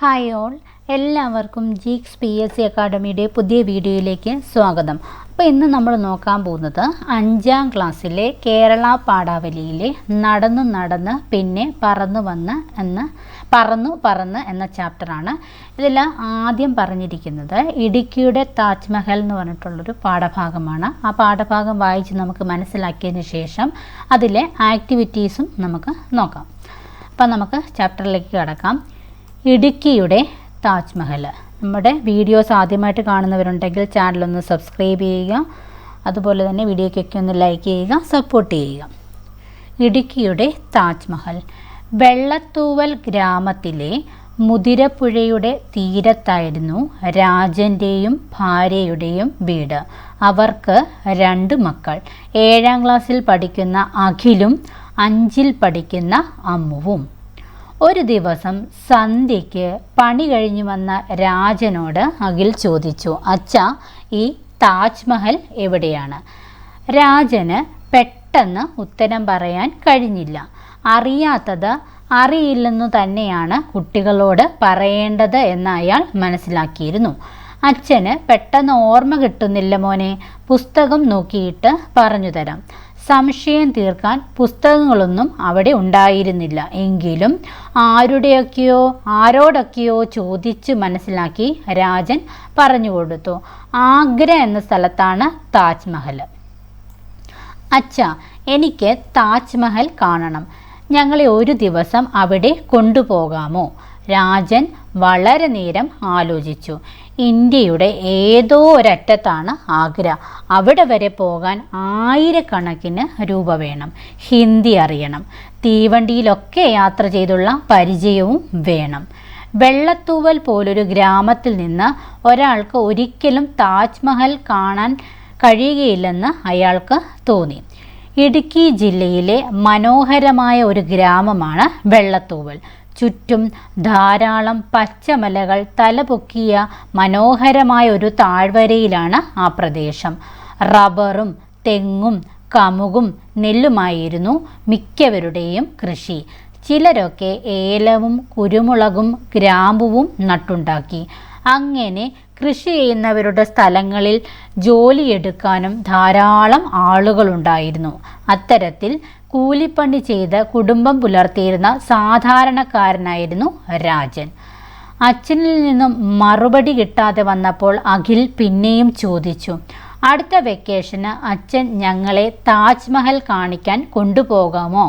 Hi all എല്ലാവർക്കും Geeks P S C അക്കാഡമിയുടെ പുതിയ വീഡിയോയിലേക്ക് സ്വാഗതം. അപ്പോൾ ഇന്ന് നമ്മൾ നോക്കാൻ പോകുന്നത് അഞ്ചാം ക്ലാസ്സിലെ കേരള പാഠാവലിയിലെ നടന്നു നടന്ന് പിന്നെ പറന്നു വന്ന് എന്ന പറന്നു പറന്ന് എന്ന ചാപ്റ്ററാണ് ഇതിൽ ആദ്യം പറഞ്ഞിരിക്കുന്നത് ഇടുക്കിയുടെ താജ്മഹൽ എന്ന് പറഞ്ഞിട്ടുള്ളൊരു പാഠഭാഗമാണ്. ആ പാഠഭാഗം വായിച്ച് നമുക്ക് മനസ്സിലാക്കിയതിന് ശേഷം അതിലെ ആക്ടിവിറ്റീസും നമുക്ക് നോക്കാം. അപ്പം നമുക്ക് ചാപ്റ്ററിലേക്ക് കടക്കാം. ഇടുക്കിയുടെ താജ്മഹൽ നമ്മുടെ വീഡിയോസ് ആദ്യമായിട്ട് കാണുന്നവരുണ്ടെങ്കിൽ ചാനലൊന്ന് സബ്സ്ക്രൈബ് ചെയ്യുക. അതുപോലെ തന്നെ വീഡിയോയ്ക്കൊക്കെ ഒന്ന് ലൈക്ക് ചെയ്യുക സപ്പോർട്ട് ചെയ്യുക. ഇടുക്കിയുടെ താജ്മഹൽ വെള്ളത്തൂവൽ ഗ്രാമത്തിലെ മുതിരപ്പുഴയുടെ തീരത്തായിരുന്നു രാജന്റെയും ഭാര്യയുടെയും വീട്. അവർക്ക് രണ്ട് മക്കൾ. ഏഴാം ക്ലാസ്സിൽ പഠിക്കുന്ന അഖിലും അഞ്ചിൽ പഠിക്കുന്ന അമ്മുവും. ഒരു ദിവസം സന്ധ്യയ്ക്ക് പണി കഴിഞ്ഞു വന്ന രാജനോട് അഖിൽ ചോദിച്ചു അച്ഛ ഈ താജ്മഹൽ എവിടെയാണ്? രാജന് പെട്ടെന്ന് ഉത്തരം പറയാൻ കഴിഞ്ഞില്ല. അറിയാത്തത് അറിയില്ലെന്നു തന്നെയാണ് കുട്ടികളോട് പറയേണ്ടത് എന്ന് അയാൾ മനസ്സിലാക്കിയിരുന്നു. അച്ഛന് പെട്ടെന്ന് ഓർമ്മ കിട്ടുന്നില്ല മോനെ. പുസ്തകം നോക്കിയിട്ട് പറഞ്ഞു തരാം. സംശയം തീർക്കാൻ പുസ്തകങ്ങളൊന്നും അവിടെ ഉണ്ടായിരുന്നില്ല. എങ്കിലും ആരുടെയൊക്കെയോ ആരോടൊക്കെയോ ചോദിച്ച് മനസ്സിലാക്കി രാജൻ പറഞ്ഞു കൊടുത്തു. ആഗ്ര എന്ന സ്ഥലത്താണ് താജ്മഹൽ അച്ഛ എനിക്ക് താജ്മഹൽ കാണണം. ഞങ്ങളെ ഒരു ദിവസം അവിടെ കൊണ്ടുപോകാമോ? രാജൻ വളരെ നേരം ആലോചിച്ചു. ഇന്ത്യയുടെ ഏതോ ഒരറ്റത്താണ് ആഗ്ര. അവിടെ വരെ പോകാൻ ആയിരക്കണക്കിന് രൂപ വേണം. ഹിന്ദി അറിയണം. തീവണ്ടിയിലൊക്കെ യാത്ര ചെയ്തുള്ള പരിചയവും വേണം. വെള്ളത്തൂവൽ പോലൊരു ഗ്രാമത്തിൽ നിന്ന് ഒരാൾക്ക് ഒരിക്കലും താജ്മഹൽ കാണാൻ കഴിയുകയില്ലെന്ന് അയാൾക്ക് തോന്നി. ഇടുക്കി ജില്ലയിലെ മനോഹരമായ ഒരു ഗ്രാമമാണ് വെള്ളത്തൂവൽ. ചുറ്റും ധാരാളം പച്ചമലകൾ തലപൊക്കിയ മനോഹരമായ ഒരു താഴ്വരയിലാണ് ആ പ്രദേശം. റബ്ബറും തെങ്ങും കമുകും നെല്ലുമായിരുന്നു മിക്കവരുടെയും കൃഷി. ചിലരൊക്കെ ഏലവും കുരുമുളകും ഗ്രാമ്പുവും നട്ടുണ്ടാക്കി. അങ്ങനെ കൃഷി ചെയ്യുന്നവരുടെ സ്ഥലങ്ങളിൽ ജോലിയെടുക്കാനും ധാരാളം ആളുകളുണ്ടായിരുന്നു. അത്തരത്തിൽ കൂലിപ്പണി ചെയ്ത് കുടുംബം പുലർത്തിയിരുന്ന സാധാരണക്കാരനായിരുന്നു രാജൻ. അച്ഛനിൽ നിന്നും മറുപടി കിട്ടാതെ വന്നപ്പോൾ അഖിൽ പിന്നെയും ചോദിച്ചു അടുത്ത വെക്കേഷന് അച്ഛൻ ഞങ്ങളെ താജ്മഹൽ കാണിക്കാൻ കൊണ്ടുപോകാമോ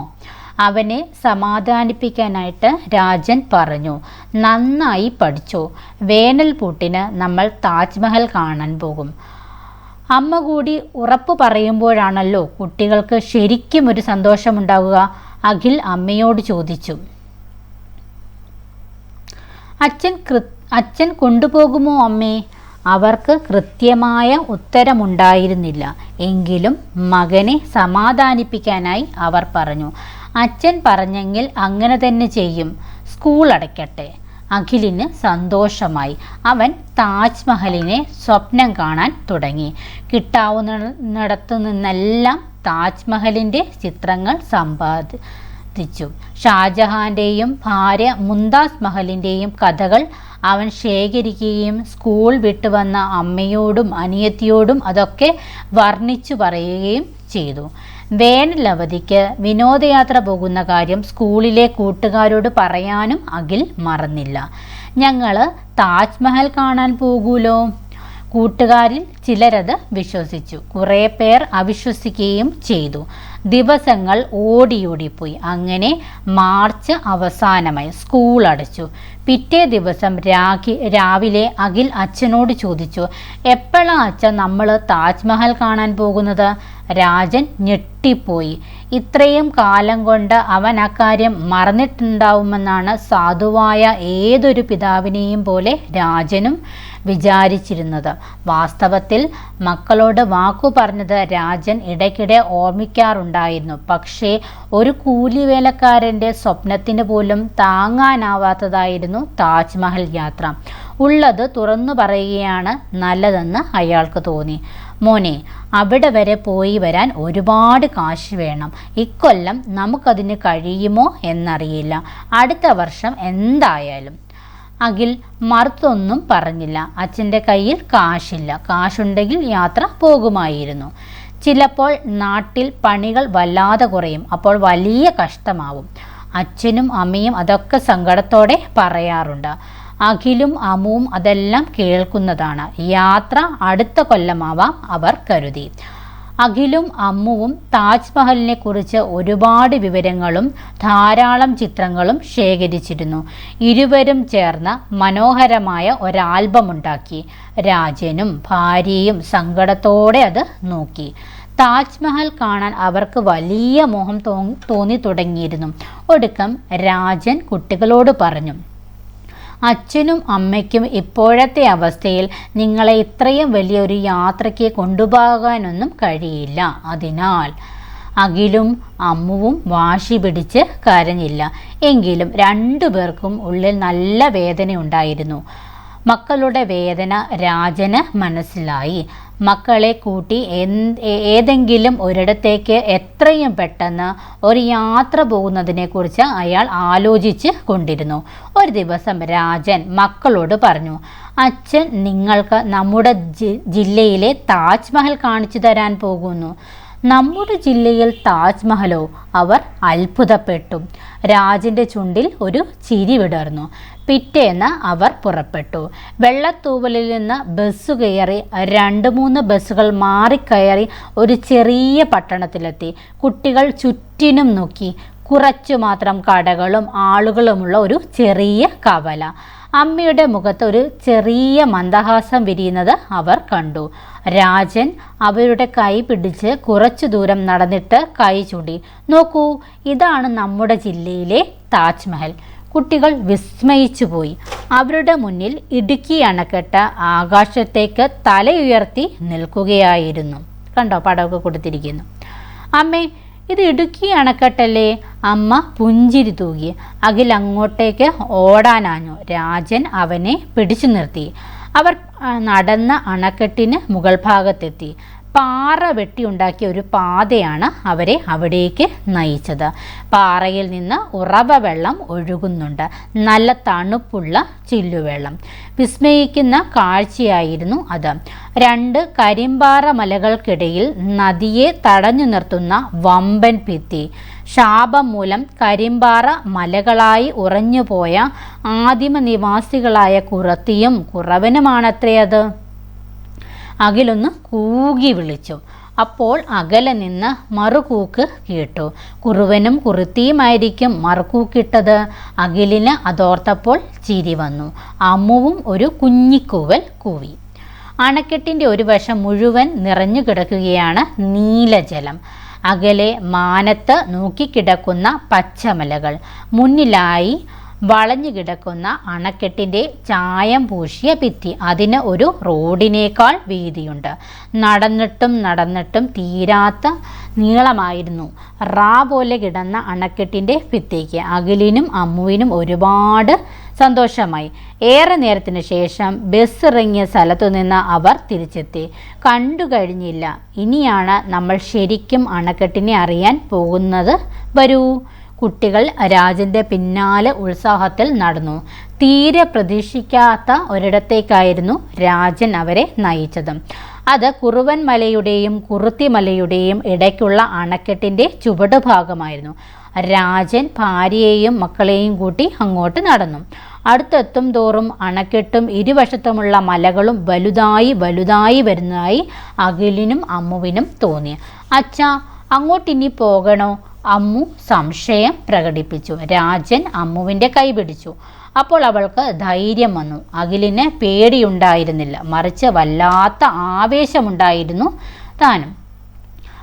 അവനെ സമാധാനിപ്പിക്കാനായിട്ട് രാജൻ പറഞ്ഞു നന്നായി പഠിച്ചു. വേനൽപൂട്ടിന് നമ്മൾ താജ്മഹൽ കാണാൻ പോകും. അമ്മ കൂടി ഉറപ്പ് പറയുമ്പോഴാണല്ലോ കുട്ടികൾക്ക് ശരിക്കും ഒരു സന്തോഷമുണ്ടാവുക അഖിൽ അമ്മയോട് ചോദിച്ചു. അച്ഛൻ കൃ അച്ഛൻ കൊണ്ടുപോകുമോ അമ്മേ? അവർക്ക് കൃത്യമായ ഉത്തരമുണ്ടായിരുന്നില്ല. എങ്കിലും മകനെ സമാധാനിപ്പിക്കാനായി അവർ പറഞ്ഞു അച്ഛൻ പറഞ്ഞെങ്കിൽ അങ്ങനെ തന്നെ ചെയ്യും. സ്കൂൾ അടയ്ക്കട്ടെ. അഖിലിന് സന്തോഷമായി. അവൻ താജ്മഹലിനെ സ്വപ്നം കാണാൻ തുടങ്ങി. കിട്ടാവുന്നിടത്തു നിന്നെല്ലാം താജ്മഹലിന്റെ ചിത്രങ്ങൾ സമ്പാദിച്ചു. ഷാജഹാന്റെയും ഭാര്യ മുംതാസ് മഹലിന്റെയും കഥകൾ അവൻ ശേഖരിക്കുകയും സ്കൂൾ വിട്ടുവന്ന അമ്മയോടും അനിയത്തിയോടും അതൊക്കെ വർണിച്ചു പറയുകയും ചെയ്തു. വേനലവധിക്ക് വിനോദയാത്ര പോകുന്ന കാര്യം സ്കൂളിലെ കൂട്ടുകാരോട് പറയാനും അഖിൽ മറന്നില്ല. ഞങ്ങൾ താജ്മഹൽ കാണാൻ പോകൂലോ? കൂട്ടുകാരിൽ ചിലരത് വിശ്വസിച്ചു. കുറേ പേർ അവിശ്വസിക്കുകയും ചെയ്തു. ദിവസങ്ങൾ ഓടിയോടിപ്പോയി. അങ്ങനെ മാർച്ച് അവസാനമായി സ്കൂൾ അടച്ചു. പിറ്റേ ദിവസം രാഖി രാവിലെ അഖിൽ അച്ഛനോട് ചോദിച്ചു എപ്പോഴാണ് അച്ഛൻ നമ്മൾ താജ്മഹൽ കാണാൻ പോകുന്നത്? രാജൻ ഞെട്ടിപ്പോയി. ഇത്രയും കാലം കൊണ്ട് അവൻ അക്കാര്യം മറന്നിട്ടുണ്ടാവുമെന്നാണ് സാധുവായ ഏതൊരു പിതാവിനെയും പോലെ രാജനും വിചാരിച്ചിരുന്നത്. വാസ്തവത്തിൽ മക്കളോട് വാക്കു പറഞ്ഞത് രാജൻ ഇടയ്ക്കിടെ ഓർമ്മിക്കാറുണ്ടായിരുന്നു. പക്ഷേ ഒരു കൂലിവേലക്കാരന്റെ സ്വപ്നത്തിന് പോലും താങ്ങാനാവാത്തതായിരുന്നു താജ്മഹൽ യാത്ര. ഉള്ളത് തുറന്നു പറയുകയാണ് നല്ലതെന്ന് അയാൾക്ക് തോന്നി. മോനെ അവിടെ വരെ പോയി വരാൻ ഒരുപാട് കാശ് വേണം. ഇക്കൊല്ലം നമുക്കതിന് കഴിയുമോ എന്നറിയില്ല. അടുത്ത വർഷം എന്തായാലും. അഖിൽ മറുത്തൊന്നും പറഞ്ഞില്ല. അച്ഛന്റെ കയ്യിൽ കാശില്ല. കാശുണ്ടെങ്കിൽ യാത്ര പോകുമായിരുന്നു. ചിലപ്പോൾ നാട്ടിൽ പണികൾ വല്ലാതെ കുറയും. അപ്പോൾ വലിയ കഷ്ടമാവും. അച്ഛനും അമ്മയും അതൊക്കെ സങ്കടത്തോടെ പറയാറുണ്ട്. അഖിലും അമുവും അതെല്ലാം കേൾക്കുന്നതാണ്. യാത്ര അടുത്ത കൊല്ലമാവാം അവർ കരുതി. അഖിലും അമ്മുവും താജ്മഹലിനെ കുറിച്ച് ഒരുപാട് വിവരങ്ങളും ധാരാളം ചിത്രങ്ങളും ശേഖരിച്ചിരുന്നു. ഇരുവരും ചേർന്ന് മനോഹരമായ ഒരാൽബം ഉണ്ടാക്കി രാജനും ഭാര്യയും സങ്കടത്തോടെ അത് നോക്കി. താജ്മഹൽ കാണാൻ അവർക്ക് വലിയ മോഹം തോന്നി തുടങ്ങിയിരുന്നു. ഒടുക്കം രാജൻ കുട്ടികളോട് പറഞ്ഞു അച്ഛനും അമ്മയ്ക്കും ഇപ്പോഴത്തെ അവസ്ഥയിൽ നിങ്ങളെ ഇത്രയും വലിയൊരു യാത്രയ്ക്ക് കൊണ്ടുപോകാനൊന്നും കഴിയില്ല. അതിനാൽ അഖിലും അമ്മുവും വാശി പിടിച്ച് കരഞ്ഞില്ല. എങ്കിലും രണ്ടു പേർക്കും ഉള്ളിൽ നല്ല വേദനയുണ്ടായിരുന്നു. മക്കളുടെ വേദന രാജന് മനസ്സിലായി. മക്കളെ കൂട്ടി ഏതെങ്കിലും ഒരിടത്തേക്ക് എത്രയും പെട്ടെന്ന് ഒരു യാത്ര പോകുന്നതിനെക്കുറിച്ച് അയാൾ ആലോചിച്ച് കൊണ്ടിരുന്നു. ഒരു ദിവസം രാജൻ മക്കളോട് പറഞ്ഞു അച്ഛൻ നിങ്ങൾക്ക് നമ്മുടെ ജില്ലയിലെ താജ്മഹൽ കാണിച്ചു തരാൻ പോകുന്നു. നമ്മുടെ ജില്ലയിൽ താജ്മഹലോ അവർ അത്ഭുതപ്പെട്ടു. രാജിന്റെ ചുണ്ടിൽ ഒരു ചിരി വിടർന്നു. പിറ്റേന്ന് അവർ പുറപ്പെട്ടു. വെള്ളത്തൂവലിൽ നിന്ന് ബസ് കയറി രണ്ട് മൂന്ന് ബസ്സുകൾ മാറിക്കയറി ഒരു ചെറിയ പട്ടണത്തിലെത്തി. കുട്ടികൾ ചുറ്റിനും നോക്കി. കുറച്ചു മാത്രം കടകളും ആളുകളുമുള്ള ഒരു ചെറിയ കവല. അമ്മയുടെ മുഖത്ത് ഒരു ചെറിയ മന്ദഹാസം വിരിയുന്നത് അവർ കണ്ടു. രാജൻ അവരുടെ കൈ പിടിച്ച് കുറച്ചു ദൂരം നടന്നിട്ട് കൈ ചൂണ്ടി നോക്കൂ ഇതാണ് നമ്മുടെ ജില്ലയിലെ താജ്മഹൽ. കുട്ടികൾ വിസ്മയിച്ചു പോയി. അവരുടെ മുന്നിൽ ഇടുക്കി അണക്കെട്ട് ആകാശത്തേക്ക് തലയുയർത്തി നിൽക്കുകയായിരുന്നു. കണ്ടോ പടമൊക്കെ കൊടുത്തിരിക്കുന്നു. അമ്മേ ഇത് ഇടുക്കി അണക്കെട്ടല്ലേ? അമ്മ പുഞ്ചിരി തൂകി. അഖിൽ അങ്ങോട്ടേക്ക് ഓടാനാഞ്ഞു. രാജൻ അവനെ പിടിച്ചു നിർത്തി. അവർ നടന്ന അണക്കെട്ടിന് മുകൾ ഭാഗത്തെത്തി പാറ വെട്ടിയുണ്ടാക്കിയ ഒരു പാതയാണ് അവരെ അവിടേക്ക് നയിച്ചത്. പാറയിൽ നിന്ന് ഉറവ വെള്ളം ഒഴുകുന്നുണ്ട്. നല്ല തണുപ്പുള്ള ചില്ലുവെള്ളം. വിസ്മയിക്കുന്ന കാഴ്ചയായിരുന്നു അത്. രണ്ട് കരിമ്പാറ മലകൾക്കിടയിൽ നദിയെ തടഞ്ഞു നിർത്തുന്ന വമ്പൻ ഭിത്തി. ശാപം മൂലം കരിമ്പാറ മലകളായി ഉറഞ്ഞുപോയ ആദിമ നിവാസികളായ കുറത്തിയും കുറവനുമാണത്രേ അത്. അകിലൊന്ന് കൂകി വിളിച്ചു. അപ്പോൾ അകലെ നിന്ന് മറുകൂക്ക് കേട്ടു. കുറുവനും കുറുത്തിയുമായിരിക്കും മറുകൂക്കിട്ടത്. അകിലിന് അതോർത്തപ്പോൾ ചിരി വന്നു. അമ്മുവും ഒരു കുഞ്ഞിക്കൂവൽ കൂവി. അണക്കെട്ടിന്റെ ഒരു വശം മുഴുവൻ നിറഞ്ഞു കിടക്കുകയാണ് നീലജലം. അകലെ മാനത്ത് നോക്കിക്കിടക്കുന്ന പച്ചമലകൾ. മുന്നിലായി വളഞ്ഞു കിടക്കുന്ന അണക്കെട്ടിന്റെ ചായം പൂശിയ ഭിത്തി. അതിന് ഒരു റോഡിനേക്കാൾ വീതിയുണ്ട്. നടന്നിട്ടും നടന്നിട്ടും തീരാത്ത നീളമായിരുന്നു. റാ പോലെ കിടന്ന അണക്കെട്ടിന്റെ ഭിത്തിക്ക് അഖിലിനും അമ്മുവിനും ഒരുപാട് സന്തോഷമായി. ഏറെ നേരത്തിന് ശേഷം ബസ് ഇറങ്ങിയ സ്ഥലത്തു നിന്ന് അവർ തിരിച്ചെത്തി. കണ്ടു കഴിഞ്ഞില്ല. ഇനിയാണ് നമ്മൾ ശരിക്കും അണക്കെട്ടിനെ അറിയാൻ പോകുന്നത്. വരൂ. കുട്ടികൾ രാജന്റെ പിന്നാലെ ഉത്സാഹത്തിൽ നടന്നു. തീരെ പ്രതീക്ഷിക്കാത്ത ഒരിടത്തേക്കായിരുന്നു രാജൻ അവരെ നയിച്ചത്. അത് കുറുവൻ മലയുടെയും കുറുത്തിമലയുടെയും ഇടയ്ക്കുള്ള അണക്കെട്ടിന്റെ ചുവട് ഭാഗമായിരുന്നു രാജൻ ഭാര്യയെയും മക്കളെയും കൂട്ടി അങ്ങോട്ട് നടന്നു. അടുത്തെത്തും തോറും അണക്കെട്ടും ഇരുവശത്തുമുള്ള മലകളും വലുതായി വലുതായി വരുന്നതായി അഖിലിനും അമ്മുവിനും തോന്നി. അച്ഛ അങ്ങോട്ടിനി പോകണോ? അമ്മു സംശയം പ്രകടിപ്പിച്ചു. രാജൻ അമ്മുവിന്റെ കൈ പിടിച്ചു. അപ്പോൾ അവൾക്ക് ധൈര്യം വന്നു. അഖിലിന് പേടിയുണ്ടായിരുന്നില്ല. മറിച്ച് വല്ലാത്ത ആവേശമുണ്ടായിരുന്നു താനും.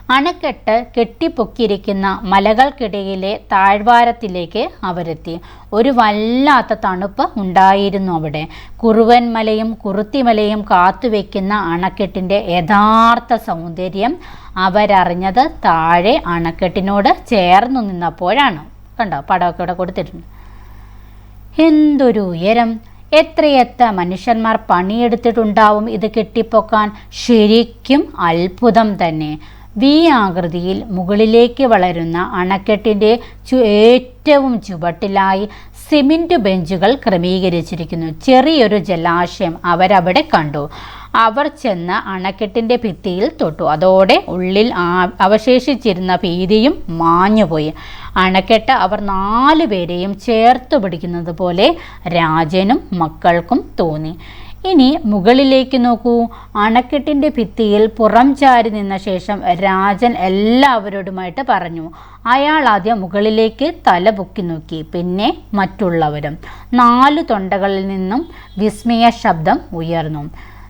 അണക്കെട്ട് കെട്ടിപ്പൊക്കിയിരിക്കുന്ന മലകൾക്കിടയിലെ താഴ്വാരത്തിലേക്ക് അവരെത്തി. ഒരു വല്ലാത്ത തണുപ്പ് ഉണ്ടായിരുന്നു അവിടെ. കുറുവൻ മലയും കുറുത്തിമലയും കാത്തുവെക്കുന്ന അണക്കെട്ടിന്റെ യഥാർത്ഥ സൗന്ദര്യം അവരറിഞ്ഞത് താഴെ അണക്കെട്ടിനോട് ചേർന്നു നിന്നപ്പോഴാണ്. കണ്ടോ? പടമൊക്കെ ഇവിടെ കൊടുത്തിട്ടുണ്ട്. എന്തൊരു ഉയരം! എത്രയെത്ര മനുഷ്യന്മാർ പണിയെടുത്തിട്ടുണ്ടാവും ഇത് കെട്ടിപ്പൊക്കാൻ? ശരിക്കും അത്ഭുതം തന്നെ. വി ആകൃതിയിൽ മുകളിലേക്ക് വളരുന്ന അണക്കെട്ടിന്റെ ഏറ്റവും ചുവട്ടിലായി സിമെന്റ് ബെഞ്ചുകൾ ക്രമീകരിച്ചിരിക്കുന്നു. ചെറിയൊരു ജലാശയം അവരവിടെ കണ്ടു. അവർ ചെന്ന് അണക്കെട്ടിന്റെ ഭിത്തിയിൽ തൊട്ടു. അതോടെ ഉള്ളിൽ അവശേഷിച്ചിരുന്ന ഭീതിയും മാഞ്ഞുപോയി. അണക്കെട്ട് അവർ നാലു പേരെയും ചേർത്ത് പിടിക്കുന്നത് പോലെ രാജനും മക്കൾക്കും തോന്നി. ഇനി മുകളിലേക്ക് നോക്കൂ. അണക്കെട്ടിന്റെ ഭിത്തിയിൽ പുറം ചാരി നിന്ന ശേഷം രാജൻ എല്ലാവരോടുമായിട്ട് പറഞ്ഞു. അയാൾ ആദ്യം മുകളിലേക്ക് തല പൊക്കി നോക്കി പിന്നെ മറ്റുള്ളവരും. നാലു തൊണ്ടകളിൽ നിന്നും വിസ്മയ ശബ്ദം ഉയർന്നു.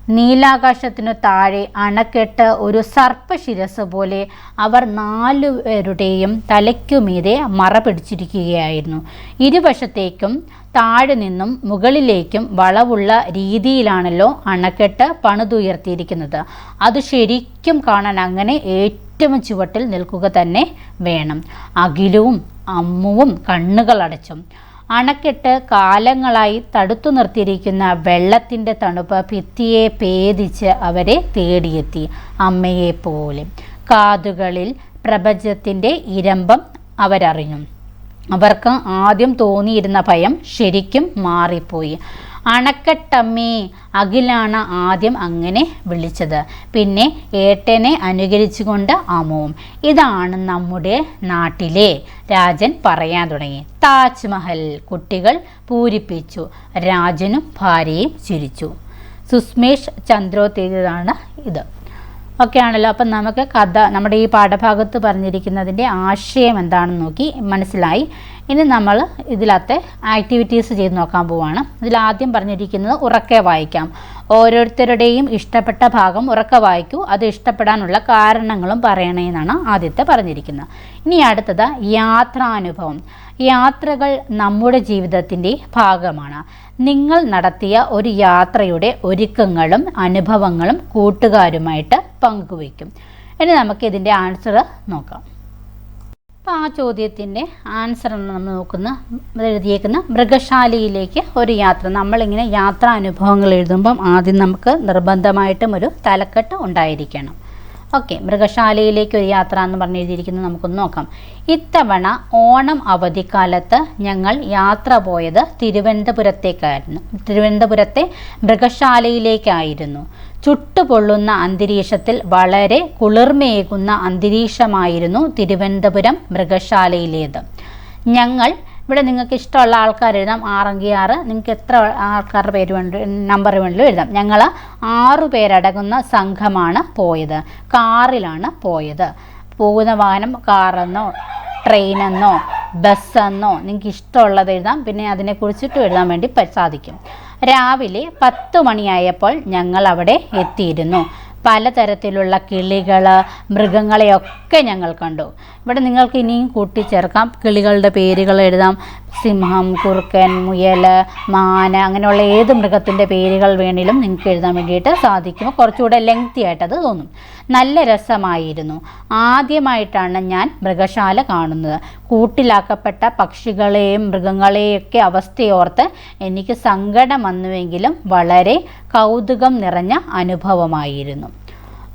നീലാകാശത്തിനു താഴെ അണക്കെട്ട് ഒരു സർപ്പശിരസ് പോലെ അവർ നാലുപേരുടെയും തലയ്ക്കുമീതെ മറ പിടിച്ചിരിക്കുകയായിരുന്നു ഇരുവശത്തേക്കും താഴെ നിന്നും മുകളിലേക്കും വളവുള്ള രീതിയിലാണല്ലോ അണക്കെട്ട് പണിതുയർത്തിയിരിക്കുന്നത്. അത് ശരിക്കും കാണാൻ അങ്ങനെ ഏറ്റവും ചുവട്ടിൽ നിൽക്കുക തന്നെ വേണം. അഖിലവും അമ്മുവും കണ്ണുകൾ അടച്ചും അണക്കെട്ട് കാലങ്ങളായി തടുത്തു നിർത്തിയിരിക്കുന്ന വെള്ളത്തിന്റെ തണുപ്പ് ഭിത്തിയെ പേദിച്ച് അവരെ തേടിയെത്തി അമ്മയെ പോലെ. കാതുകളിൽ പ്രപഞ്ചത്തിന്റെ ഇരമ്പം അവരറിഞ്ഞു. അവർക്ക് ആദ്യം തോന്നിയിരുന്ന ഭയം ശരിക്കും മാറിപ്പോയി. അണക്കെട്ടമ്മേ അഖിലാണ് ആദ്യം അങ്ങനെ വിളിച്ചത്. പിന്നെ ഏട്ടനെ അനുകരിച്ചുകൊണ്ട് അമോം ഇതാണ് നമ്മുടെ നാട്ടിലെ രാജൻ പറയാൻ തുടങ്ങി. താജ്മഹൽ കുട്ടികൾ പൂരിപ്പിച്ചു. രാജനും ഭാര്യയും ചിരിച്ചു. സുസ്മേഷ് ചന്ദ്രോത്തേതാണ് ഇത്. ഒക്കെ ആണല്ലോ അപ്പം നമുക്ക് കഥ നമ്മുടെ ഈ പാഠഭാഗത്ത് പറഞ്ഞിരിക്കുന്നതിന്റെ ആശയം എന്താണെന്ന് നോക്കി മനസ്സിലായി. ഇനി നമ്മൾ ഇതിലത്തെ ആക്ടിവിറ്റീസ് ചെയ്ത് നോക്കാൻ പോവാണ്. ഇതിൽ ആദ്യം പറഞ്ഞിരിക്കുന്നത് ഉറക്കെ വായിക്കാം. ഓരോരുത്തരുടെയും ഇഷ്ടപ്പെട്ട ഭാഗം ഉറക്കെ വായിക്കൂ. അത് ഇഷ്ടപ്പെടാനുള്ള കാരണങ്ങളും പറയണമെന്നാണ് ആദ്യത്തെ പറഞ്ഞിരിക്കുന്നത്. ഇനി അടുത്തത് യാത്രാനുഭവം. യാത്രകൾ നമ്മുടെ ജീവിതത്തിന്റെ ഭാഗമാണ്. നിങ്ങൾ നടത്തിയ ഒരു യാത്രയുടെ ഒരുക്കങ്ങളും അനുഭവങ്ങളും കൂട്ടുകാരുമായിട്ട് പങ്കുവയ്ക്കും ഇനി നമുക്ക് ഇതിന്റെ ആൻസർ നോക്കാം. അപ്പോൾ ആ ചോദ്യത്തിന്റെ ആൻസർ നമ്മൾ നോക്കുന്ന എഴുതിയേക്കുന്ന മൃഗശാലയിലേക്ക് ഒരു യാത്ര. നമ്മളിങ്ങനെ യാത്രാ അനുഭവങ്ങൾ എഴുതുമ്പം ആദ്യം നമുക്ക് നിർബന്ധമായിട്ടും ഒരു തലക്കെട്ട് ഉണ്ടായിരിക്കണം. ഓക്കെ മൃഗശാലയിലേക്ക് ഒരു യാത്ര എന്ന് പറഞ്ഞ് എഴുതിയിരിക്കുന്നത് നമുക്കൊന്ന് നോക്കാം. ഇത്തവണ ഓണം അവധിക്കാലത്ത് ഞങ്ങൾ യാത്ര പോയത് തിരുവനന്തപുരത്തേക്കായിരുന്നു. തിരുവനന്തപുരത്തെ മൃഗശാലയിലേക്കായിരുന്നു. ചുട്ടുപൊള്ളുന്ന അന്തരീക്ഷത്തിൽ വളരെ കുളിർമയേകുന്ന അന്തരീക്ഷമായിരുന്നു തിരുവനന്തപുരം മൃഗശാലയിലേത്. ഞങ്ങൾ ഇവിടെ നിങ്ങൾക്ക് ഇഷ്ടമുള്ള ആൾക്കാർ എഴുതാം ആറെങ്കിൽ ആറ് നിങ്ങൾക്ക് എത്ര ആൾക്കാരുടെ പേര് വേണ്ട നമ്പർ വേണമെങ്കിലും എഴുതാം. ഞങ്ങൾ ആറു പേരടങ്ങുന്ന സംഘമാണ് പോയത് കാറിലാണ് പോയത്. പോകുന്ന വാഹനം കാറെന്നോ ട്രെയിനെന്നോ ബസ്സെന്നോ നിങ്ങൾക്ക് ഇഷ്ടമുള്ളത് എഴുതാം പിന്നെ അതിനെക്കുറിച്ചിട്ട് എഴുതാൻ വേണ്ടി സാധിക്കും. രാവിലെ പത്ത് മണിയായപ്പോൾ ഞങ്ങൾ അവിടെ എത്തിയിരുന്നു. പലതരത്തിലുള്ള കിളികൾ മൃഗങ്ങളെയൊക്കെ ഞങ്ങൾ കണ്ടു. ഇവിടെ നിങ്ങൾക്ക് ഇനിയും കൂട്ടിച്ചേർക്കാം. കിളികളുടെ പേരുകൾ എഴുതാം. സിംഹം കുറുക്കൻ മുയൽ മാന അങ്ങനെയുള്ള ഏത് മൃഗത്തിന്റെ പേരുകൾ വേണേലും നിങ്ങൾക്ക് എഴുതാൻ വേണ്ടിയിട്ട് സാധിക്കും. കുറച്ചുകൂടെ ലെങ്തി ആയിട്ടത് തോന്നും. നല്ല രസമായിരുന്നു. ആദ്യമായിട്ടാണ് ഞാൻ മൃഗശാല കാണുന്നത്. കൂട്ടിലാക്കപ്പെട്ട പക്ഷികളെയും മൃഗങ്ങളെയൊക്കെ അവസ്ഥയോർത്ത് എനിക്ക് സങ്കടം വന്നുവെങ്കിലും വളരെ കൗതുകം നിറഞ്ഞ അനുഭവമായിരുന്നു.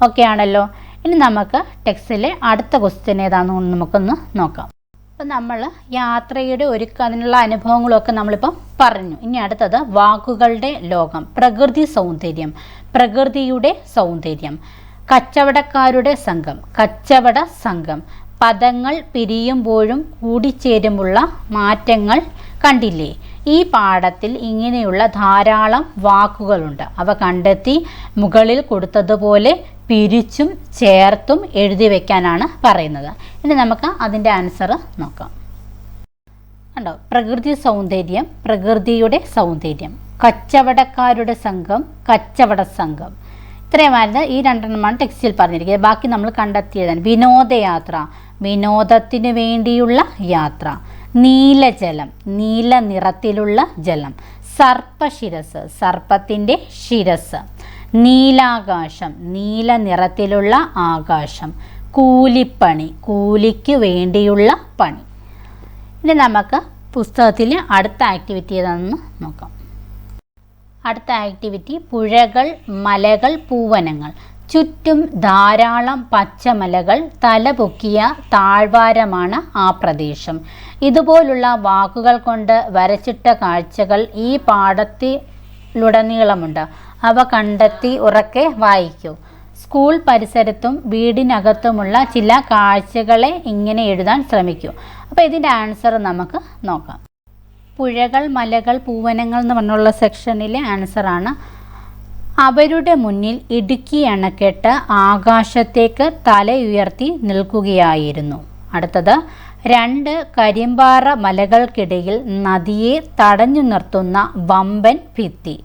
ഓക്കെ ആണല്ലോ. ഇനി നമുക്ക് ടെക്സ്റ്റിലെ അടുത്ത ക്വസ്റ്റ്യൻ ഏതാണെന്ന് നമുക്കൊന്ന് നോക്കാം. അപ്പം നമ്മൾ യാത്രയുടെ ഒരുക്ക അതിനുള്ള അനുഭവങ്ങളൊക്കെ നമ്മളിപ്പം പറഞ്ഞു. ഇനി അടുത്തത് വാക്കുകളുടെ ലോകം പ്രകൃതി സൗന്ദര്യം പ്രകൃതിയുടെ സൗന്ദര്യം കച്ചവടക്കാരുടെ സംഘം കച്ചവട സംഘം പദങ്ങൾ പിരിയുമ്പോഴും കൂടിച്ചേരുമുള്ള മാറ്റങ്ങൾ കണ്ടില്ലേ? ഈ പാഠത്തിൽ ഇങ്ങനെയുള്ള ധാരാളം വാക്കുകളുണ്ട്. അവ കണ്ടെത്തി മുകളിൽ കൊടുത്തതുപോലെ പിരിച്ചും ചേർത്തും എഴുതി വയ്ക്കാനാണ് പറയുന്നത്. ഇനി നമുക്ക് അതിന്റെ ആൻസർ നോക്കാം. കണ്ടോ? പ്രകൃതി സൗന്ദര്യം പ്രകൃതിയുടെ സൗന്ദര്യം. കച്ചവടക്കാരുടെ സംഘം കച്ചവട സംഘം. ഇത്രയുമായിരുന്നു ഈ രണ്ടെണ്ണമാണ് ടെക്സ്റ്റിൽ പറഞ്ഞിരിക്കുന്നത്. ബാക്കി നമ്മൾ കണ്ടെത്തിയതാണ് വിനോദയാത്ര വിനോദത്തിന് വേണ്ടിയുള്ള യാത്ര. നീലജലം നീല നിറത്തിലുള്ള ജലം. സർപ്പശിരസ് സർപ്പത്തിന്റെ ശിരസ്. നീലാകാശം നീല നിറത്തിലുള്ള ആകാശം. കൂലിപ്പണി കൂലിക്ക് വേണ്ടിയുള്ള പണി. ഇനി നമുക്ക് പുസ്തകത്തിൽ അടുത്ത ആക്ടിവിറ്റി ഏതാണെന്ന് നോക്കാം. അടുത്ത ആക്ടിവിറ്റി പുഴകൾ മലകൾ പൂവനങ്ങൾ. ചുറ്റും ധാരാളം പച്ചമലകൾ തലപൊക്കിയ താഴ്വാരമാണ് ആ പ്രദേശം. ഇതുപോലുള്ള വാക്കുകൾ കൊണ്ട് വരച്ചിട്ട കാഴ്ചകൾ ഈ പാടത്തിലുടനീളമുണ്ട് അവ കണ്ടെത്തി ഉറക്കെ വായിക്കൂ. സ്കൂൾ പരിസരത്തും വീടിനകത്തുമുള്ള ചില കാഴ്ചകളെ ഇങ്ങനെ എഴുതാൻ ശ്രമിക്കൂ. അപ്പോൾ ഇതിന്റെ ആൻസർ നമുക്ക് നോക്കാം. പുഴകൾ മലകൾ പൂവനങ്ങൾ എന്ന് പറഞ്ഞുള്ള സെക്ഷനിലെ ആൻസറാണ് അവരുടെ മുന്നിൽ ഇടുക്കി അണക്കെട്ട് ആകാശത്തേക്ക് തലയുയർത്തി നിൽക്കുകയായിരുന്നു. അടുത്തത് രണ്ട് കരിമ്പാറ മലകൾക്കിടയിൽ നദിയെ തടഞ്ഞു നിർത്തുന്ന വമ്പൻ ഭിത്തി.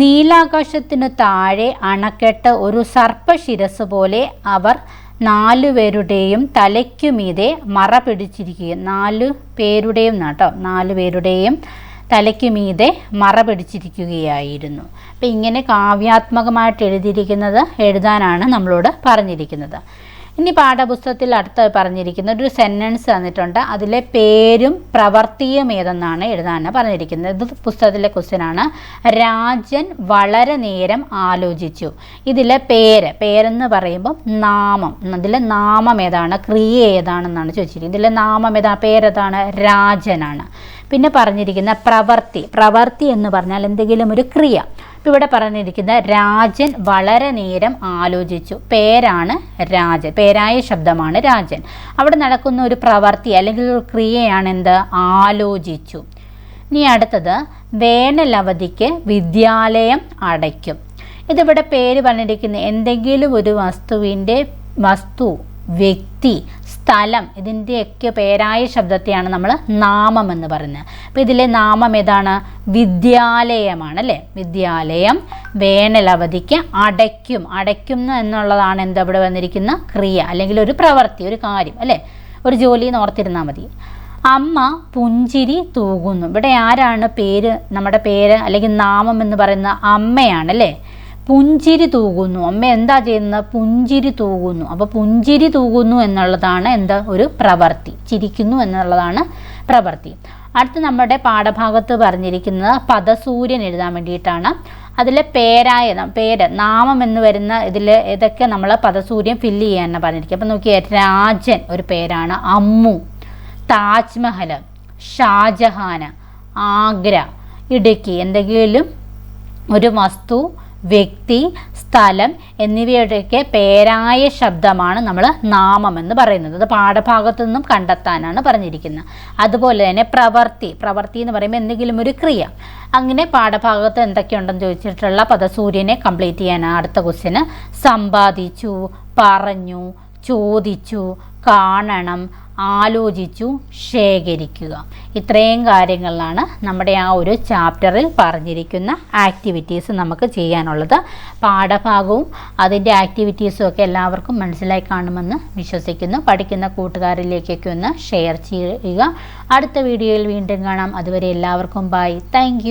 നീലാകാശത്തിനു താഴെ അണക്കെട്ട് ഒരു സർപ്പശിരസ് പോലെ അവർ നാലുപേരുടെയും തലയ്ക്കുമീതെ മറ പിടിച്ചിരിക്കുകയും നാലു പേരുടെയും നാട്ടോ നാലു പേരുടെയും തലയ്ക്കുമീതെ മറ പിടിച്ചിരിക്കുകയായിരുന്നു. അപ്പം ഇങ്ങനെ കാവ്യാത്മകമായിട്ട് എഴുതിയിരിക്കുന്നത് എഴുതാനാണ് നമ്മളോട് പറഞ്ഞിരിക്കുന്നത്. ഇനി പാഠപുസ്തകത്തിൽ അടുത്ത് പറഞ്ഞിരിക്കുന്ന ഒരു സെന്റൻസ് തന്നിട്ടുണ്ട്. അതിലെ പേരും പ്രവർത്തിയും ഏതെന്നാണ് എഴുതാനാണ് പറഞ്ഞിരിക്കുന്നത്. ഇത് പുസ്തകത്തിലെ ക്വസ്റ്റ്യനാണ് രാജൻ വളരെ നേരം ആലോചിച്ചു. ഇതിലെ പേര് പേരെന്ന് പറയുമ്പോൾ നാമം. ഇതിലെ നാമം ഏതാണ്? ക്രിയ ഏതാണെന്നാണ് ചോദിച്ചിരിക്കുന്നത്. ഇതിലെ നാമം ഏതാണ്? പേരേതാണ് രാജനാണ്. പിന്നെ പറഞ്ഞിരിക്കുന്ന പ്രവർത്തി പ്രവർത്തി എന്ന് പറഞ്ഞാൽ എന്തെങ്കിലും ഒരു ക്രിയ. ഇവിടെ പറഞ്ഞിരിക്കുന്ന രാജൻ വളരെ നേരം ആലോചിച്ചു. പേരാണ് രാജൻ പേരായ ശബ്ദമാണ് രാജൻ. അവിടെ നടക്കുന്ന ഒരു പ്രവർത്തി അല്ലെങ്കിൽ ഒരു ക്രിയയാണ് എന്ത്? ആലോചിച്ചു. ഇനി അടുത്തത് വേനൽ അവധിക്ക് വിദ്യാലയം അടയ്ക്കും. ഇതിവിടെ പേര് പറഞ്ഞിരിക്കുന്ന എന്തെങ്കിലും ഒരു വസ്തുവിന്റെ വസ്തു വ്യക്തി സ്ഥലം ഇതിന്റെയൊക്കെ പേരായ ശബ്ദത്തെയാണ് നമ്മൾ നാമം എന്ന് പറയുന്നത്. അപ്പോൾ ഇതിലെ നാമം ഏതാണ്? വിദ്യാലയമാണ് അല്ലേ വിദ്യാലയം വേനലവധിക്ക് അടയ്ക്കും. അടയ്ക്കുന്നു എന്നുള്ളതാണ് എന്താ ഇവിടെ വന്നിരിക്കുന്ന ക്രിയ അല്ലെങ്കിൽ ഒരു പ്രവൃത്തി ഒരു കാര്യം അല്ലേ? ഒരു ജോലി ഓർത്തിരുന്നാൽ മതി. അമ്മ പുഞ്ചിരി തൂകുന്നു. ഇവിടെ ആരാണ് പേര് നമ്മുടെ പേര് അല്ലെങ്കിൽ നാമം എന്ന് പറയുന്ന അമ്മയാണ് അല്ലേ? പുഞ്ചിരി തൂകുന്നു. അമ്മ എന്താ ചെയ്യുന്നത്? പുഞ്ചിരി തൂകുന്നു. അപ്പോൾ പുഞ്ചിരി തൂകുന്നു എന്നുള്ളതാണ് എന്താ? ഒരു പ്രവർത്തി. ചിരിക്കുന്നു എന്നുള്ളതാണ് പ്രവർത്തി. അടുത്ത് നമ്മുടെ പാഠഭാഗത്ത് പറഞ്ഞിരിക്കുന്നത് പദസൂര്യൻ എഴുതാൻ വേണ്ടിയിട്ടാണ്. അതിലെ പേരായ പേര് നാമം എന്ന് വരുന്ന ഇതിൽ ഇതൊക്കെ നമ്മൾ പദസൂര്യൻ ഫില്ല് ചെയ്യാനാണ് പറഞ്ഞിരിക്കുക അപ്പം നോക്കിയേ രാജൻ ഒരു പേരാണ്. അമ്മു താജ്മഹൽ ഷാജഹാൻ ആഗ്ര ഇടുക്കി. എന്തെങ്കിലും ഒരു വസ്തു വ്യക്തി സ്ഥലം എന്നിവയുടെയൊക്കെ പേരായ ശബ്ദമാണ് നമ്മൾ നാമം എന്ന് പറയുന്നത്. അത് പാഠഭാഗത്തു നിന്നും കണ്ടെത്താനാണ് പറഞ്ഞിരിക്കുന്നത്. അതുപോലെ തന്നെ പ്രവർത്തി. പ്രവർത്തി എന്ന് പറയുമ്പോൾ എന്തെങ്കിലും ഒരു ക്രിയ. അങ്ങനെ പാഠഭാഗത്ത് എന്തൊക്കെയുണ്ടെന്ന് ചോദിച്ചിട്ടുള്ള പദസൂര്യനെ കംപ്ലീറ്റ് ചെയ്യാനാണ് അടുത്ത ക്വസ്റ്റ്യന് സമ്പാദിച്ചു പറഞ്ഞു ചോദിച്ചു കാണണം ആലോചിച്ചു ശേഖരിക്കുക. ഇത്രയും കാര്യങ്ങളിലാണ് നമ്മുടെ ആ ഒരു ചാപ്റ്ററിൽ പറഞ്ഞിരിക്കുന്ന ആക്ടിവിറ്റീസ് നമുക്ക് ചെയ്യാനുള്ളത്. പാഠഭാഗവും അതിന്റെ ആക്ടിവിറ്റീസും ഒക്കെ എല്ലാവർക്കും മനസ്സിലായി കാണുമെന്ന് വിശ്വസിക്കുന്നു. പഠിക്കുന്ന കൂട്ടുകാരിലേക്കൊക്കെ ഒന്ന് ഷെയർ ചെയ്യുക. അടുത്ത വീഡിയോയിൽ വീണ്ടും കാണാം. അതുവരെ എല്ലാവർക്കും ബൈ താങ്ക്